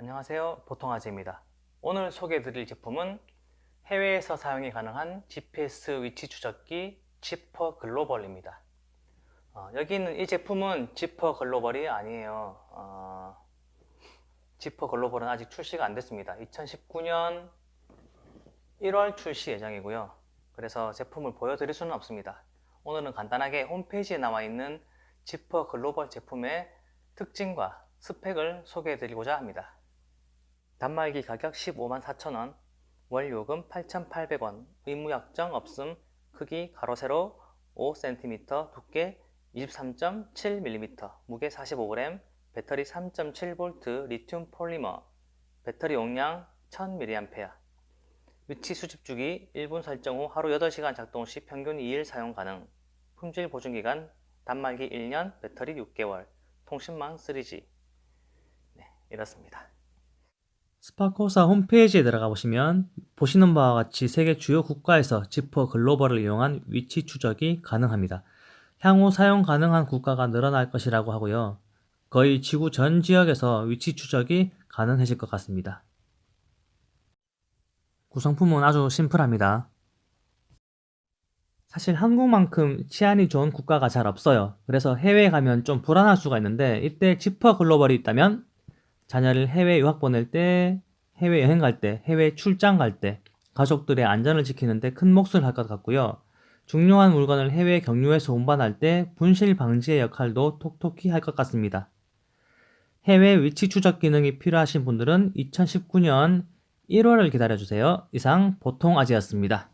안녕하세요. 보통아지입니다. 오늘 소개해 드릴 제품은 해외에서 사용이 가능한 GPS 위치 추적기 지퍼 글로벌입니다. 어, 여기 있는 이 제품은 지퍼 글로벌이 아니에요. 어, 지퍼 글로벌은 아직 출시가 안 됐습니다. 2019년 1월 출시 예정이고요. 그래서 제품을 보여드릴 수는 없습니다. 오늘은 간단하게 홈페이지에 나와 있는 지퍼 글로벌 제품의 특징과 스펙을 소개해 드리고자 합니다. 단말기 가격 15만 4천원, 월 요금 8,800원, 의무약정 없음, 크기 가로 세로 5cm, 두께 23.7mm, 무게 45g, 배터리 3.7V 리튬 폴리머, 배터리 용량 1000mAh, 위치 수집 주기 1분 설정 후 하루 8시간 작동 시 평균 2일 사용 가능, 품질 보증 기간 단말기 1년, 배터리 6개월, 통신망 3G. 네, 이렇습니다. 스파코사 홈페이지에 들어가 보시면 보시는 바와 같이 세계 주요 국가에서 지퍼 글로벌을 이용한 위치 추적이 가능합니다. 향후 사용 가능한 국가가 늘어날 것이라고 하고요. 거의 지구 전 지역에서 위치 추적이 가능해질 것 같습니다. 구성품은 아주 심플합니다. 사실 한국만큼 치안이 좋은 국가가 잘 없어요. 그래서 해외에 가면 좀 불안할 수가 있는데 이때 지퍼 글로벌이 있다면 자녀를 해외 유학 보낼 때, 해외 여행 갈 때, 해외 출장 갈 때, 가족들의 안전을 지키는데 큰 몫을 할 것 같고요. 중요한 물건을 해외 경유해서 운반할 때 분실 방지의 역할도 톡톡히 할 것 같습니다. 해외 위치 추적 기능이 필요하신 분들은 2019년 1월을 기다려주세요. 이상 보통 아지였습니다.